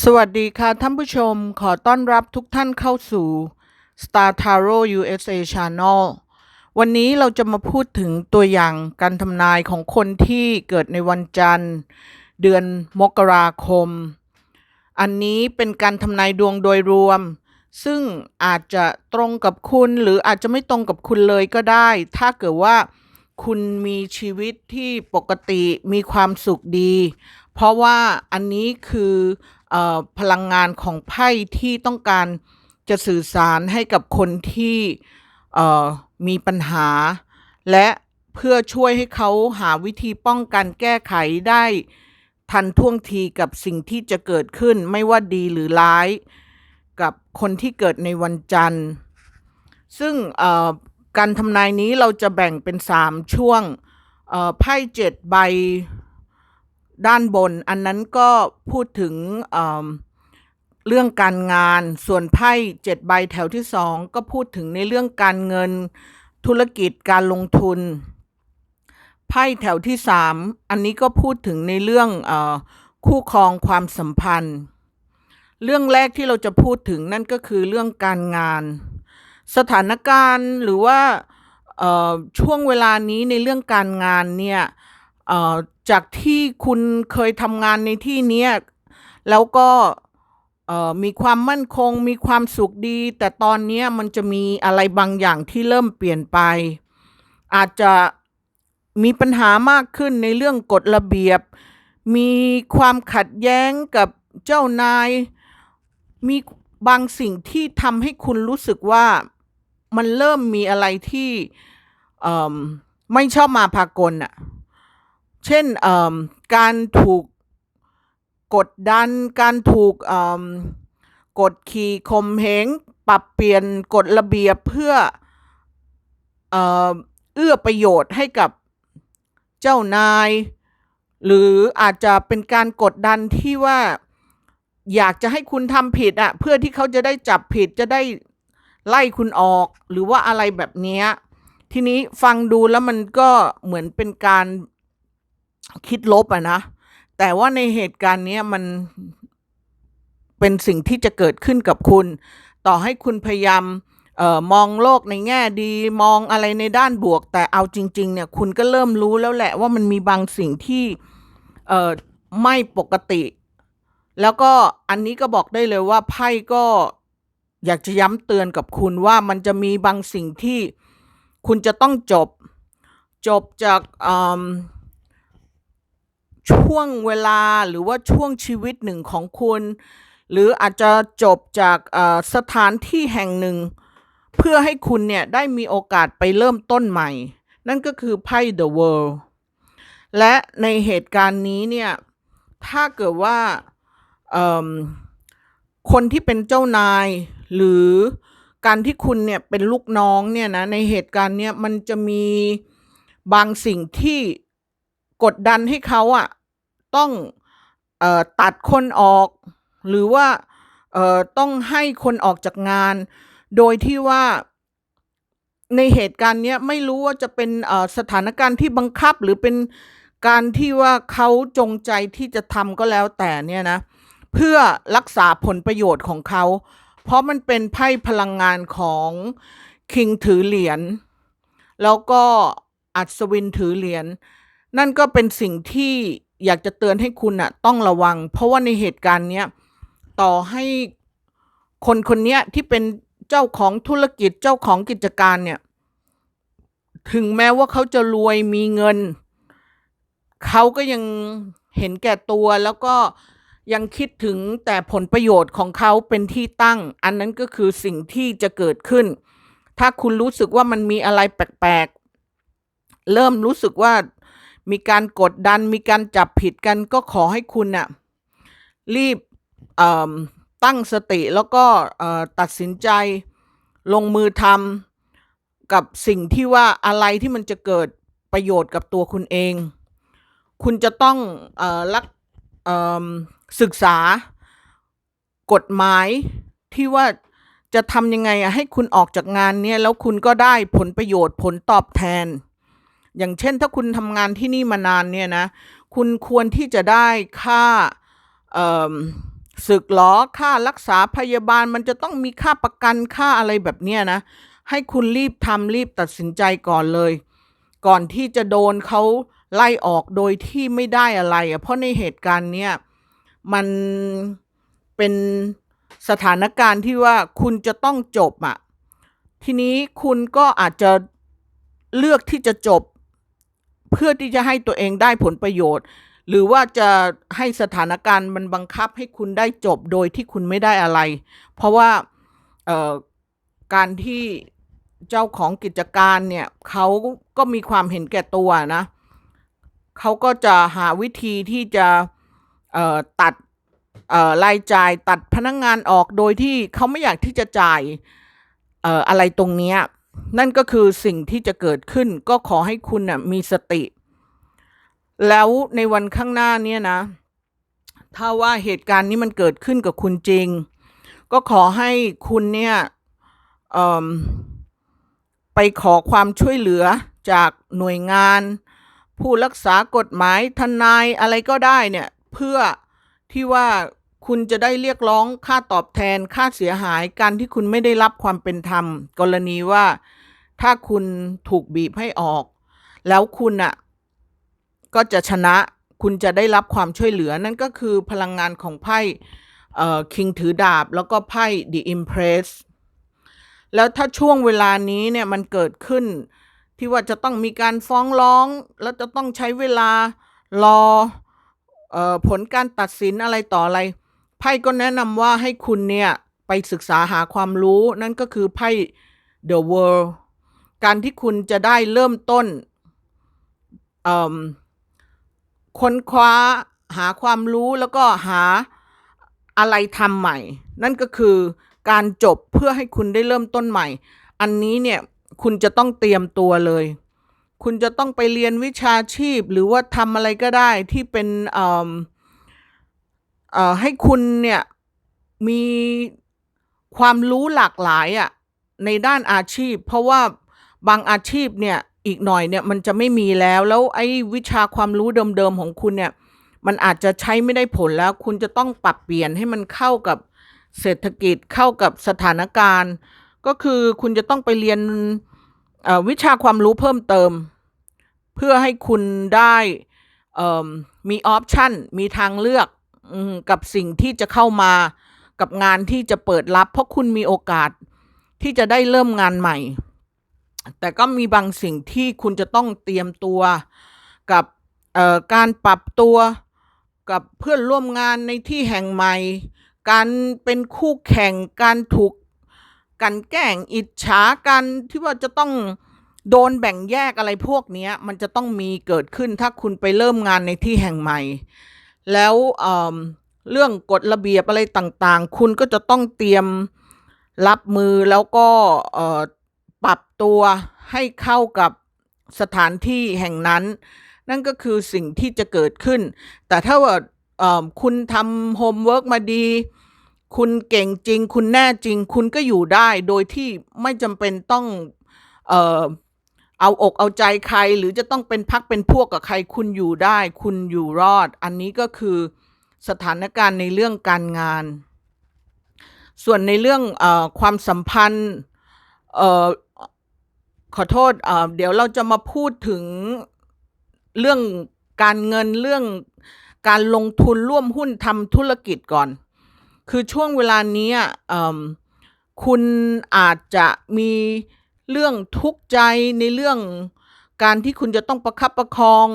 สวัสดีค่ะท่านผู้ชมขอต้อนรับทุกท่านเข้าสู่ Star Tarot USA Channel วันนี้เราจะมาพูดถึงตัวอย่างการทำนายของคนที่เกิดในวันจันทร์ เดือนมกราคม อันนี้เป็นการทำนายดวงโดยรวม ซึ่งอาจจะตรงกับคุณหรืออาจจะไม่ตรงกับคุณเลยก็ได้ ถ้าเกิดว่าคุณมีชีวิตที่ปกติมีความสุขดี เพราะว่าอันนี้คือเออ พลังงานของไพ่ที่ต้องการจะสื่อสารให้กับคนที่มีปัญหา และเพื่อช่วยให้เขาหาวิธีป้องกันแก้ไขได้ทันท่วงทีกับสิ่งที่จะเกิดขึ้นไม่ว่าดีหรือร้าย กับคนที่เกิดในวันจันทร์ ซึ่งการทำนายนี้เราจะแบ่งเป็นสามช่วงไพ่เจ็ดใบ ด้านบน อันนั้นก็พูดถึงเเรื่องการงาน ส่วนไพ่เจ็ดใบแถวที่สองก็พูดถึงในเรื่องการเงินธุรกิจการลงทุน ไพ่แถวที่สามอันนี้ก็พูดถึงในเรื่องอคู่ครองความสัมพันธ์ เรื่องแรกที่เราจะพูดถึงนั่นก็คือเรื่องการงาน สถานการณ์หรือว่าช่วงเวลานี้ในเรื่องการงานเนี่ย จากที่คุณเคยทำงานในที่นี้แล้วก็มีความมั่นคงมีความสุขดี แต่ตอนนี้มันจะมีอะไรบางอย่างที่เริ่มเปลี่ยนไป อาจจะมีปัญหามากขึ้นในเรื่องกฎระเบียบ มีความขัดแย้งกับเจ้านาย มีบางสิ่งที่ทำให้คุณรู้สึกว่ามันเริ่มมีอะไรที่ไม่ชอบมาพากลอะ เช่นการถูกกดดัน การถูกกดขี่ข่มเหงปรับเปลี่ยนกฎระเบียบเพื่อเอื้อประโยชน์ให้กับเจ้านาย หรืออาจจะเป็นการกดดันที่ว่าอยากจะให้คุณทำผิดอะเพื่อที่เขาจะได้จับผิดจะได้ไล่คุณออก หรือว่าอะไรแบบนี้ทีนี้ฟังดูแล้วมันก็เหมือนเป็นการ คิดลบอะนะ แต่ว่าในเหตุการณ์นี้มันเป็นสิ่งที่จะเกิดขึ้นกับคุณ ต่อให้คุณพยายามออมองโลกในแง่ดีมองอะไรในด้านบวก แต่เอาจริง ๆ เนี่ย คุณก็เริ่มรู้แล้วแหละว่ามันมีบางสิ่งที่เออไม่ปกติ แล้วก็อันนี้ก็บอกได้เลยว่าไพ่ก็อยากจะย้ำเตือนกับคุณว่ามันจะมีบางสิ่งที่คุณจะต้องจบ จบจากอืม ช่วงเวลาหรือว่าช่วงชีวิตหนึ่งของคุณ หรืออาจจะจบจากสถานที่แห่งหนึ่ง เพื่อให้คุณเนี่ยได้มีโอกาสไปเริ่มต้นใหม่ นั่นก็คือไพ่ The World และในเหตุการณ์นี้เนี่ยถ้าเกิดว่าคนที่เป็นเจ้านาย หรือการที่คุณเนี่ยเป็นลูกน้องเนี่ยนะในเหตุการณ์เนี้ยมันจะมีบางสิ่งที่ กดดันให้เขาอะต้องออตัดคนออก หรือว่าต้องให้คนออกจากงาน โดยที่ว่าในเหตุการณ์เนี้ยไม่รู้ว่าจะเป็นสถานการณ์ที่บังคับหรือเป็นการที่ว่าเขาจงใจที่จะทำก็แล้วแต่เนี่ยนะเพื่อรักษาผลประโยชน์ของเขา เพราะมันเป็นไพ่พลังงานของคิงถือเหรียญแล้วก็อัศวินถือเหรียญ นั่นก็เป็นสิ่งที่อยากจะเตือนให้คุณอะต้องระวัง เพราะว่าในเหตุการณ์เนี้ยต่อให้คนคนเนี้ยที่เป็นเจ้าของธุรกิจเจ้าของกิจการเนี่ย ถึงแม้ว่าเขาจะรวยมีเงิน เขาก็ยังเห็นแก่ตัวแล้วก็ยังคิดถึงแต่ผลประโยชน์ของเขาเป็นที่ตั้ง อันนั้นก็คือสิ่งที่จะเกิดขึ้น ถ้าคุณรู้สึกว่ามันมีอะไรแปลกๆ เริ่มรู้สึกว่า มีการกดดันมีการจับผิดกันก็ขอให้คุณน่ะรีบตั้งสติแล้วก็ตัดสินใจลงมือทำกับสิ่งที่ว่าอะไรที่มันจะเกิดประโยชน์กับตัวคุณเอง คุณจะต้องอรักศึกษากฎหมายที่ว่าจะทำยังไงอะให้คุณออกจากงานเนี่ยแล้วคุณก็ได้ผลประโยชน์ผลตอบแทน อย่างเช่นถ้าคุณทำงานที่นี่มานานเนี่ยนะคุณควรที่จะได้ค่าศึกหรอค่ารักษาพยาบาลมันจะต้องมีค่าประกันค่าอะไรแบบเนี้ยนะ ให้คุณรีบทำรีบตัดสินใจก่อนเลย ก่อนที่จะโดนเขาไล่ออกโดยที่ไม่ได้อะไรอะเพราะในเหตุการณ์เนี้ยมันเป็นสถานการณ์ที่ว่าคุณจะต้องจบอะทีนี้คุณก็อาจจะเลือกที่จะจบ เพื่อที่จะให้ตัวเองได้ผลประโยชน์ หรือว่าจะให้สถานการณ์มันบังคับให้คุณได้จบโดยที่คุณไม่ได้อะไร เพราะว่าการที่เจ้าของกิจการเนี่ยเขาก็มีความเห็นแก่ตัวนะเขาก็จะหาวิธีที่จะตัดรายจ่ายตัดพนักงงานออกโดยที่เขาไม่อยากที่จะจ่ายอออะไรตรงเนี้ย นั่นก็คือสิ่งที่จะเกิดขึ้นก็ขอให้คุณน่ะมีสติ แล้วในวันข้างหน้าเนี่ยนะ ถ้าว่าเหตุการณ์นี้มันเกิดขึ้นกับคุณจริง ก็ขอให้คุณเนี่ยไปขอความช่วยเหลือจากหน่วยงาน ผู้รักษากฎหมายทนายอะไรก็ได้เนี่ย เพื่อที่ว่า คุณจะได้เรียกร้องค่าตอบแทนค่าเสียหายการที่คุณไม่ได้รับความเป็นธรรม กรณีว่าถ้าคุณถูกบีบให้ออก แล้วคุณอะก็จะชนะคุณจะได้รับความช่วยเหลือนั่นก็คือพลังงานของไพ่เอ่อคิงถือดาบ แล้วก็ไพ่ The Empress แล้วถ้าช่วงเวลานี้เนี่ยมันเกิดขึ้น ที่ว่าจะต้องมีการฟ้องร้อง แล้วจะต้องใช้เวลารอออผลการตัดสินอะไรต่ออะไร ไพ่ก็แนะนำว่าให้คุณเนี่ยไปศึกษาหาความรู้นั่นก็คือไพ่ The World การที่คุณจะได้เริ่มต้นค้นคว้าหาความรู้แล้วก็หาอะไรทำใหม่ นั่นก็คือการจบเพื่อให้คุณได้เริ่มต้นใหม่ อันนี้เนี่ยคุณจะต้องเตรียมตัวเลย คุณจะต้องไปเรียนวิชาชีพ หรือว่าทำอะไรก็ได้ที่เป็นเอ่อเอ่อ ให้คุณเนี่ยมีความรู้หลากหลายอะ่ะในด้านอาชีพ เพราะว่าบางอาชีพเนี่ยอีกหน่อยเนี่ยมันจะไม่มีแล้ว แล้วไอ้วิชาความรู้เดิมๆของคุณเนี่ยมันอาจจะใช้ไม่ได้ผลแล้ว คุณจะต้องปรับเปลี่ยนให้มันเข้ากับเศรษฐกิจเข้ากับสถานการณ์ ก็คือคุณจะต้องไปเรียนวิชาความรู้เพิ่มเติม เพื่อให้คุณได้มีออปชันมีทางเลือก กับสิ่งที่จะเข้ามากับงานที่จะเปิดรับ เพราะคุณมีโอกาสที่จะได้เริ่มงานใหม่ แต่ก็มีบางสิ่งที่คุณจะต้องเตรียมตัวกับการปรับตัวกับเพื่อนร่วมงานในที่แห่งใหม่ การเป็นคู่แข่งการถูกกันแกล้งอิจฉากันที่ว่าจะต้องโดนแบ่งแยกอะไรพวกนี้มันจะต้องมีเกิดขึ้นถ้าคุณไปเริ่มงานในที่แห่งใหม่ แล้วเเรื่องกฎระเบียบอะไรต่างๆ คุณก็จะต้องเตรียมรับมือแล้วก็ปรับตัวให้เข้ากับสถานที่แห่งนั้น นั่นก็คือสิ่งที่จะเกิดขึ้น แต่ถ้าว่าคุณทำโฮมเวิร์กมาดี คุณเก่งจริง คุณแน่จริง คุณก็อยู่ได้โดยที่ไม่จำเป็นต้อง เอาอกเอาใจใครหรือจะต้องเป็นพักเป็นพวกกับใครคุณอยู่ได้ คุณอยู่รอด อันนี้ก็คือสถานการณ์ในเรื่องการงาน ส่วนในเรื่องอความสัมพันธ์ขอโทษเเดี๋ยวเราจะมาพูดถึงเรื่องการเงินเรื่องการลงทุนร่วมหุ้นทำธุรกิจก่อน คือช่วงเวลานี้คุณอาจจะมี เรื่องทุกข์ใจในเรื่องการที่คุณจะต้องประคับประคอง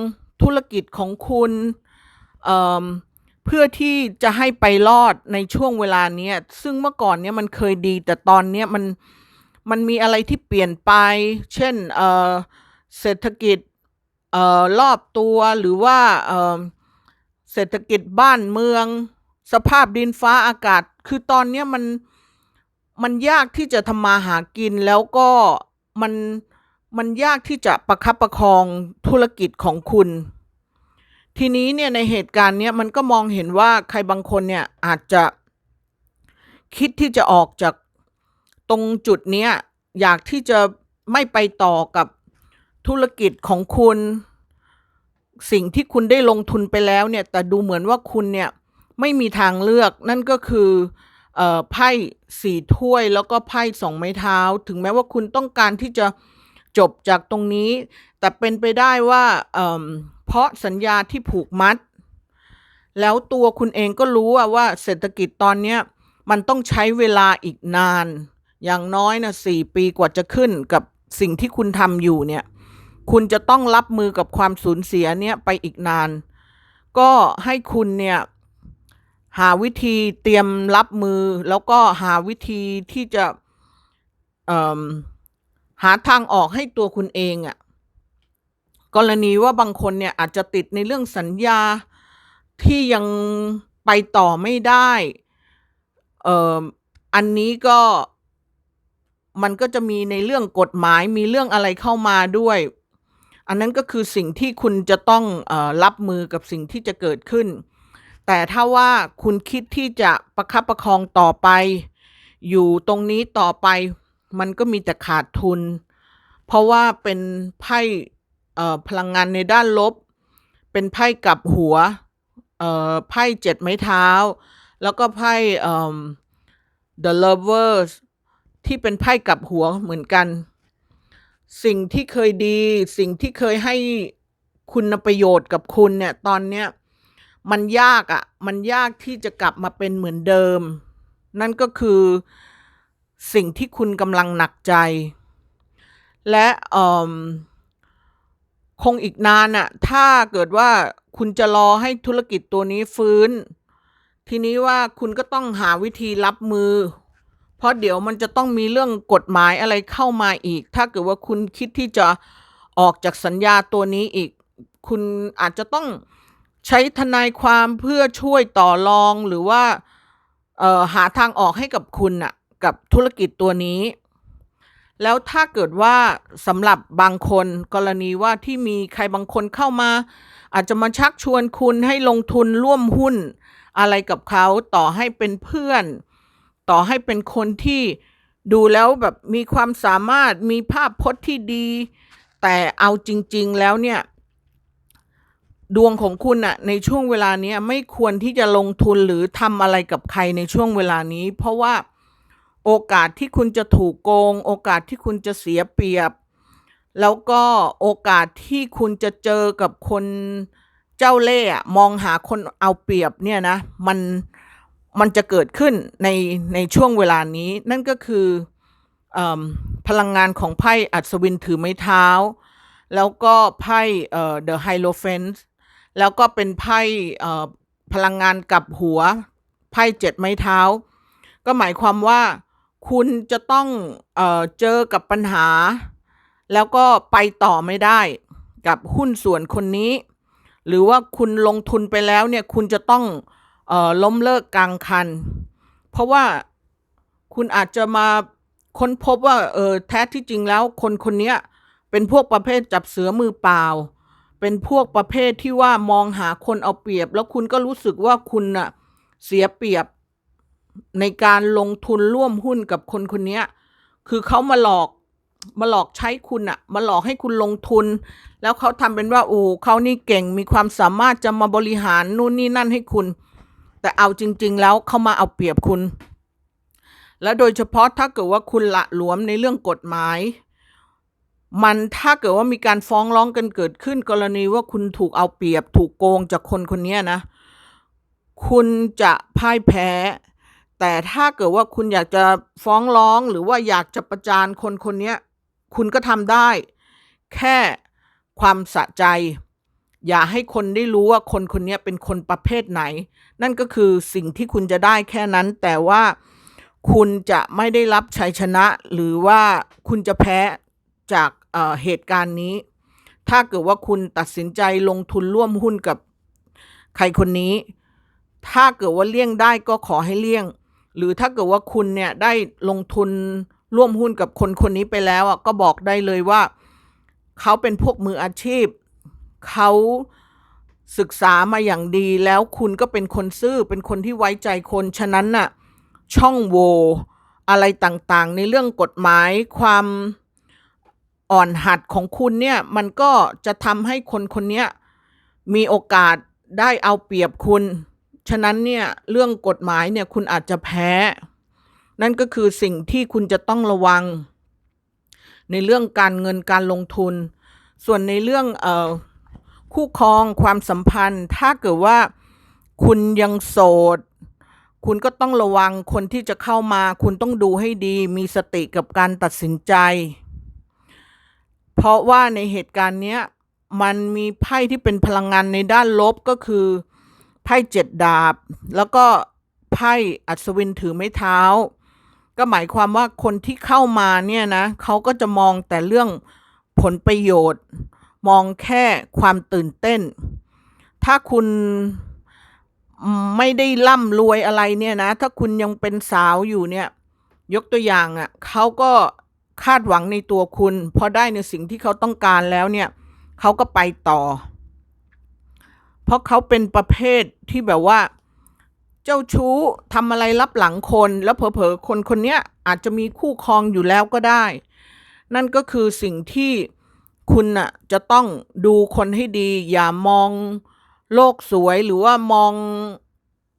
ธุรกิจของคุณเเพื่อที่จะให้ไปรอดในช่วงเวลาเนี้ยซึ่งเมื่อก่อนเนี้ยมันเคยดี แต่ตอนเนี้ยมันมันมีอะไรที่เปลี่ยนไป เช่นเเศรษฐกิจออรอบตัวหรือว่าเเศรษฐกิจบ้านเมือง สภาพดินฟ้าอากาศ คือตอนเนี้ยมันมันยากที่จะทำมาหากินแล้วก็ มันมันยากที่จะประคับประคองธุรกิจของคุณ ทีนี้เนี่ยในเหตุการณ์เนี้ยมันก็มองเห็นว่าใครบางคนเนี่ยอาจจะคิดที่จะออกจากตรงจุดเนี้ยอยากที่จะไม่ไปต่อกับธุรกิจของคุณ สิ่งที่คุณได้ลงทุนไปแล้วเนี่ยแต่ดูเหมือนว่าคุณเนี่ยไม่มีทางเลือกนั่นก็คือ เอ่อไพ่สี่ถ้วยแล้วก็ไพ่สองไม้เท้า ถึงแม้ว่าคุณต้องการที่จะจบจากตรงนี้ แต่เป็นไปได้ว่าเอ่มเพราะสัญญาที่ผูกมัด แล้วตัวคุณเองก็รู้ว่าว่าเศรษฐกิจตอนเนี้ยมันต้องใช้เวลาอีกนาน อย่างน้อยนะสี่ปีกว่าจะขึ้นกับสิ่งที่คุณทำอยู่เนี่ย คุณจะต้องรับมือกับความสูญเสียเนี่ยไปอีกนาน ก็ให้คุณเนี่ย หาวิธีเตรียมรับมือ แล้วก็หาวิธีที่จะหาทางออกให้ตัวคุณเองอะ่ะกรณีว่าบางคนเนี่ยอาจจะติดในเรื่องสัญญาที่ยังไปต่อไม่ได้เอ่ออันนี้ก็มันก็จะมีในเรื่องกฎหมายมีเรื่องอะไรเข้ามาด้วย อันนั้นก็คือสิ่งที่คุณจะต้องอรับมือกับสิ่งที่จะเกิดขึ้น แต่ถ้าว่าคุณคิดที่จะประคับประคองต่อไป อยู่ตรงนี้ต่อไป มันก็มีแต่ขาดทุน เพราะว่าเป็นไพ่พลังงานในด้านลบ เป็นไพ่กับหัวไพ่เจ็ดไม้เท้า แล้วก็ไพ่ The Lovers ที่เป็นไพ่กับหัวเหมือนกัน สิ่งที่เคยดี สิ่งที่เคยให้คุณประโยชน์กับคุณเนี่ย ตอนเนี้ย มันยากอะ่ะ มันยากที่จะกลับมาเป็นเหมือนเดิม นั่นก็คือสิ่งที่คุณกำลังหนักใจ และอ่มคงอีกนานอะ่ะ ถ้าเกิดว่าคุณจะรอให้ธุรกิจตัวนี้ฟื้น ทีนี้ว่าคุณก็ต้องหาวิธีรับมือ เพราะเดี๋ยวมันจะต้องมีเรื่องกฎหมายอะไรเข้ามาอีก ถ้าเกิดว่าคุณคิดที่จะออกจากสัญญาตัวนี้อีก คุณอาจจะต้อง ใช้ทนายความเพื่อช่วยต่อรองหรือว่าเอ่อหาทางออกให้กับคุณน่ะกับธุรกิจตัวนี้ แล้วถ้าเกิดว่าสำหรับบางคนกรณีว่าที่มีใครบางคนเข้ามา อาจจะมาชักชวนคุณให้ลงทุนร่วมหุ้นอะไรกับเขาต่อให้เป็นเพื่อน ต่อให้เป็นคนที่ดูแล้วแบบมีความสามารถมีภาพพจน์ที่ดี แต่เอาจริง ๆ แล้วเนี่ย ดวงของคุณอะในช่วงเวลานี้ไม่ควรที่จะลงทุนหรือทำอะไรกับใครในช่วงเวลานี้ เพราะว่าโอกาสที่คุณจะถูกโกง โอกาสที่คุณจะเสียเปรียบ แล้วก็โอกาสที่คุณจะเจอกับคนเจ้าเล่ห์มองหาคนเอาเปรียบเนี่ยนะมันมันจะเกิดขึ้นในในช่วงเวลานี้ นั่นก็คืออพลังงานของไพ่อัศวินถือไม้เท้า แล้วก็ไพ่เอ่อ The Hierophant แล้วก็เป็นไพ่พลังงานกับหัว ไพ่เจ็ดไม้เท้า ก็หมายความว่าคุณจะต้องเออเจอกับปัญหา แล้วก็ไปต่อไม่ได้กับหุ้นส่วนคนนี้ หรือว่าคุณลงทุนไปแล้วเนี่ยคุณจะต้องออล้มเลิกกลางคัน เพราะว่าคุณอาจจะมาค้นพบว่าเออแท้ที่จริงแล้วคนคนนี้เป็นพวกประเภทจับเสือมือเปล่า เป็นพวกประเภทที่ว่ามองหาคนเอาเปรียบ แล้วคุณก็รู้สึกว่าคุณน่ะเสียเปรียบในการลงทุนร่วมหุ้นกับคนคนนี้คือเขามาหลอกมาหลอกใช้คุณอะมาหลอกให้คุณลงทุน แล้วเขาทำเป็นว่าโอ้เขานี่เก่งมีความสามารถจะมาบริหารนู่นนี่นั่นให้คุณ แต่เอาจริง ๆ แล้วเขามาเอาเปรียบคุณ และโดยเฉพาะถ้าเกิดว่าคุณละหลวมในเรื่องกฎหมาย มันถ้าเกิดว่ามีการฟ้องร้องกันเกิดขึ้น กรณีว่าคุณถูกเอาเปรียบ ถูกโกงจากคนคนนี้นะ คุณจะพ่ายแพ้ แต่ถ้าเกิดว่าคุณอยากจะฟ้องร้องหรือว่าอยากจะประจานคนคนนี้คุณก็ทำได้ แค่ความสะใจ อย่าให้คนได้รู้ว่าคนคนนี้เป็นคนประเภทไหน นั่นก็คือสิ่งที่คุณจะได้แค่นั้น แต่ว่าคุณจะไม่ได้รับชัยชนะ หรือว่าคุณจะแพ้ จากเเหตุการณ์นี้ ถ้าเกิดว่าคุณตัดสินใจลงทุนร่วมหุ้นกับใครคนนี้ ถ้าเกิดว่าเลี่ยงได้ก็ขอให้เลี่ยง หรือถ้าเกิดว่าคุณเนี่ยได้ลงทุนร่วมหุ้นกับคนคนนี้ไปแล้วอะก็บอกได้เลยว่า เขาเป็นพวกมืออาชีพ เขาศึกษามาอย่างดีแล้วคุณก็เป็นคนซื่อเป็นคนที่ไว้ใจคนฉะนั้นน่ะช่องโหว่อะไรต่างๆ ในเรื่องกฎหมายความ อ่อนหัดของคุณเนี่ยมันก็จะทำให้คนคนนี้มีโอกาสได้เอาเปรียบคุณ ฉะนั้นเนี่ยเรื่องกฎหมายเนี่ยคุณอาจจะแพ้ นั่นก็คือสิ่งที่คุณจะต้องระวัง ในเรื่องการเงินการลงทุน ส่วนในเรื่องเอ่อคู่ครองความสัมพันธ์ ถ้าเกิดว่าคุณยังโสด คุณก็ต้องระวังคนที่จะเข้ามา คุณต้องดูให้ดี มีสติกับการตัดสินใจ เพราะว่าในเหตุการณ์เนี้ยมันมีไพ่ที่เป็นพลังงานในด้านลบก็คือ ไพ่เจ็ดดาบ แล้วก็ไพ่อัศวินถือไม้เท้า ก็หมายความว่าคนที่เข้ามาเนี่ยนะเขาก็จะมองแต่เรื่องผลประโยชน์ มองแค่ความตื่นเต้น ถ้าคุณไม่ได้ร่ำรวยอะไรเนี่ยนะ ถ้าคุณยังเป็นสาวอยู่เนี่ย ยกตัวอย่างอะ่ะเขาก็ คาดหวังในตัวคุณ พอได้ในสิ่งที่เขาต้องการแล้วเนี่ยเขาก็ไปต่อ เพราะเขาเป็นประเภทที่แบบว่า เจ้าชู้ทำอะไรรับหลังคน แล้วเผลอๆคนคนเนี้ยอาจจะมีคู่ครองอยู่แล้วก็ได้ นั่นก็คือสิ่งที่คุณน่ะจะต้องดูคนให้ดี อย่ามองโลกสวยหรือว่ามอง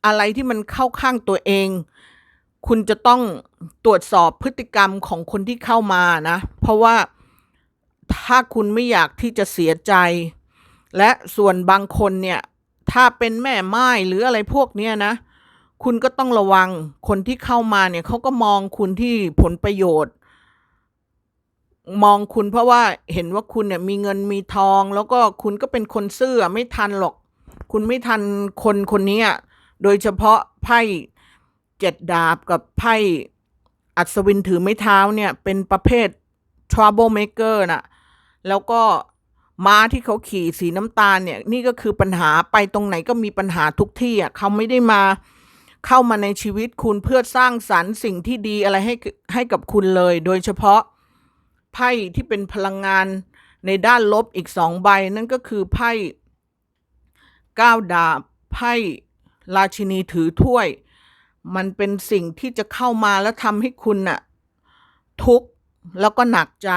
อะไรที่มันเข้าข้างตัวเอง คุณจะต้องตรวจสอบพฤติกรรมของคนที่เข้ามานะ เพราะว่าถ้าคุณไม่อยากที่จะเสียใจ และส่วนบางคนเนี่ยถ้าเป็นแม่ไม้หรืออะไรพวกเนี้ยนะ คุณก็ต้องระวังคนที่เข้ามาเนี่ยเขาก็มองคุณที่ผลประโยชน์ มองคุณเพราะว่าเห็นว่าคุณเนี่ยมีเงินมีทอง แล้วก็คุณก็เป็นคนซื่อไม่ทันหรอก คุณไม่ทันคนคนนี้อะโดยเฉพาะไพ่ เจ็ดดาบกับไพ่อัศวินถือไม้เท้าเนี่ย เป็นประเภท trouble maker น่ะ แล้วก็ม้าที่เขาขี่สีน้ำตาลเนี่ย นี่ก็คือปัญหาไปตรงไหนก็มีปัญหาทุกที่อะเขาไม่ได้มาเข้ามาในชีวิตคุณเพื่อสร้างสรรค์สิ่งที่ดีอะไรให้ให้กับคุณเลย โดยเฉพาะไพ่ที่เป็นพลังงานในด้านลบอีกสองใบ นั่นก็คือไพ่ก้าวดาบไพ่ราชินีถือถ้วย มันเป็นสิ่งที่จะเข้ามาแล้วทำให้คุณน่ะทุกข์แล้วก็หนักใจ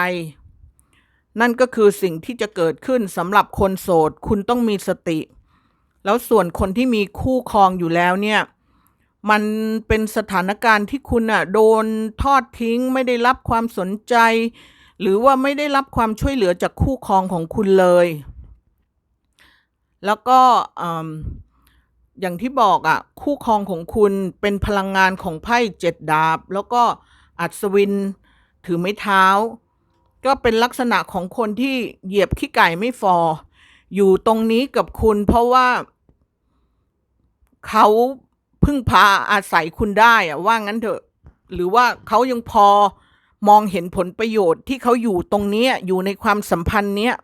นั่นก็คือสิ่งที่จะเกิดขึ้นสำหรับคนโสด คุณต้องมีสติ แล้วส่วนคนที่มีคู่ครองอยู่แล้วเนี่ย มันเป็นสถานการณ์ที่คุณอะโดนทอดทิ้ง ไม่ได้รับความสนใจ หรือว่าไม่ได้รับความช่วยเหลือจากคู่ครองของคุณเลย แล้วก็ อย่างที่บอกอะ คู่ครองของคุณเป็นพลังงานของไพ่เจ็ดดาบ แล้วก็อัศวิน ถือไม้เท้า ก็เป็นลักษณะของคนที่เหยียบขี้ไก่ไม่ฟอ อยู่ตรงนี้กับคุณเพราะว่า เขาพึ่งพาอาศัยคุณได้อะว่างั้นเถอะ หรือว่าเขายังพอมองเห็นผลประโยชน์ที่เขาอยู่ตรงนี้อยู่ในความสัมพันธ์เนี้ย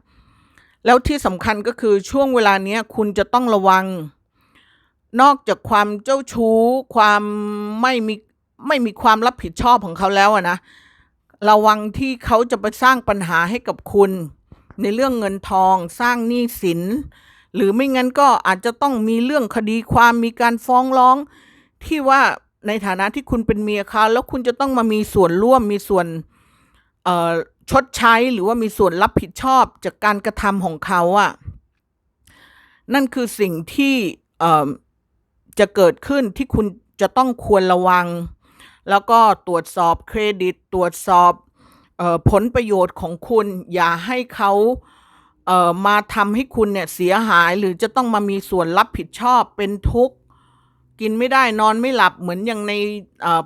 แล้วที่สำคัญก็คือช่วงเวลาเนี้ยคุณจะต้องระวัง นอกจากความเจ้าชู้ ความไม่มีไม่มีความรับผิดชอบของเขาแล้วนะระวังที่เขาจะไปสร้างปัญหาให้กับคุณ ในเรื่องเงินทองสร้างหนี้สิน หรือไม่งั้นก็อาจจะต้องมีเรื่องคดีความมีการฟ้องร้อง ที่ว่าในฐานะที่คุณเป็นเมียเขาแล้วคุณจะต้องมามีส่วนร่วมมีส่วนชดใช้หรือว่ามีส่วนรับผิดชอบจากการกระทำของเขาอะ่ะนั่นคือสิ่งที่ จะเกิดขึ้นที่คุณจะต้องควรระวัง แล้วก็ตรวจสอบเครดิต ตรวจสอบออผลประโยชน์ของคุณ อย่าให้เขาเมาทำให้คุณเนี่ยเสียหายหรือจะต้องมามีส่วนรับผิดชอบเป็นทุกข์ กินไม่ได้นอนไม่หลับเหมือนอย่างใน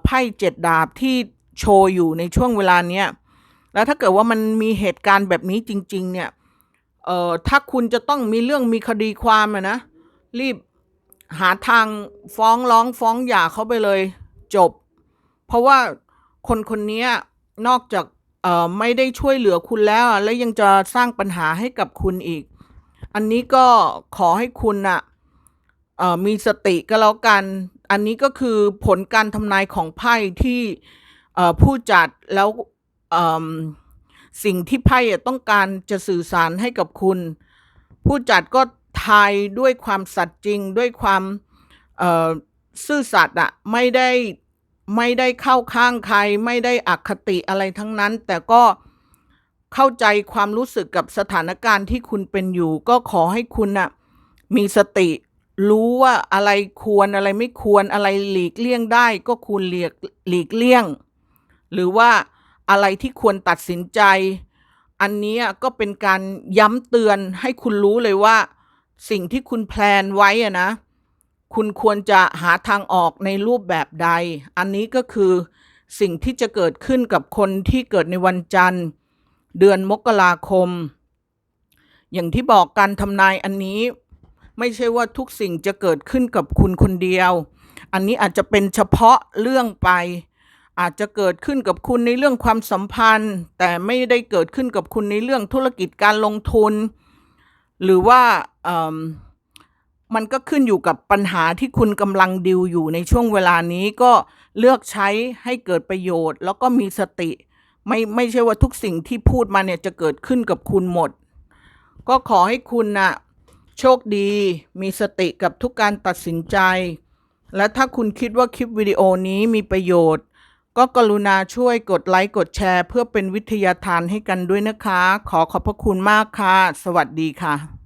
ไพ่เจ็ดดาบที่โชว์อยู่ในช่วงเวลาเนี้ยแล้วถ้าเกิดว่ามันมีเหตุการณ์แบบนี้จริง ๆ เนี่ยเอ่อถ้าคุณจะต้องมีเรื่องมีคดีความอะนะรีบ หาทางฟ้องร้องฟ้องหย่าเขาไปเลยจบ เพราะว่าคนคนนี้นอกจากไม่ได้ช่วยเหลือคุณแล้ว แล้วยังจะสร้างปัญหาให้กับคุณอีก อันนี้ก็ขอให้คุณน่ะเอ่อมีสติก็แล้วกัน อันนี้ก็คือผลการทำนายของไพ่ที่ผู้จัดแล้วสิ่งที่ไพ่ต้องการจะสื่อสารให้กับคุณ ผู้จัดก็ ทยด้วยความสัตย์จริงด้วยความซื่อสัตย์อะไม่ได้ไม่ได้เข้าข้างใคร ไม่ได้อคติอะไรทั้งนั้น แต่ก็เข้าใจความรู้สึกกับสถานการณ์ที่คุณเป็นอยู่ ก็ขอให้คุณน่ะมีสติรู้ว่าอะไรควรอะไรไม่ควรอะไรหลีกเลี่ยงได้ก็ควรหลีกหลีกเลี่ยง หรือว่าอะไรที่ควรตัดสินใจ อันนี้ก็เป็นการย้ำเตือนให้คุณรู้เลยว่า สิ่งที่คุณแพลนไว้อะนะ คุณควรจะหาทางออกในรูปแบบใด อันนี้ก็คือสิ่งที่จะเกิดขึ้นกับคนที่เกิดในวันจันทร์ เดือนมกราคม อย่างที่บอกการทำนายอันนี้ ไม่ใช่ว่าทุกสิ่งจะเกิดขึ้นกับคุณคนเดียว อันนี้อาจจะเป็นเฉพาะเรื่องไป อาจจะเกิดขึ้นกับคุณในเรื่องความสัมพันธ์ แต่ไม่ได้เกิดขึ้นกับคุณในเรื่องธุรกิจการลงทุน หรือว่าเอิ่มมันก็ขึ้นอยู่กับปัญหาที่คุณกำลังดิวอยู่ในช่วงเวลานี้ก็เลือกใช้ให้เกิดประโยชน์ แล้วก็มีสติ ไม่ไม่ใช่ว่าทุกสิ่งที่พูดมาเนี่ยจะเกิดขึ้นกับคุณหมด ก็ขอให้คุณน่ะโชคดี มีสติกับทุกการตัดสินใจ และถ้าคุณคิดว่าคลิปวิดีโอนี้มีประโยชน์ ก็กรุณาช่วยกดไลค์กดแชร์ เพื่อเป็นวิทยาทานให้กันด้วยนะคะ ขอขอบพระคุณมากค่ะ สวัสดีค่ะ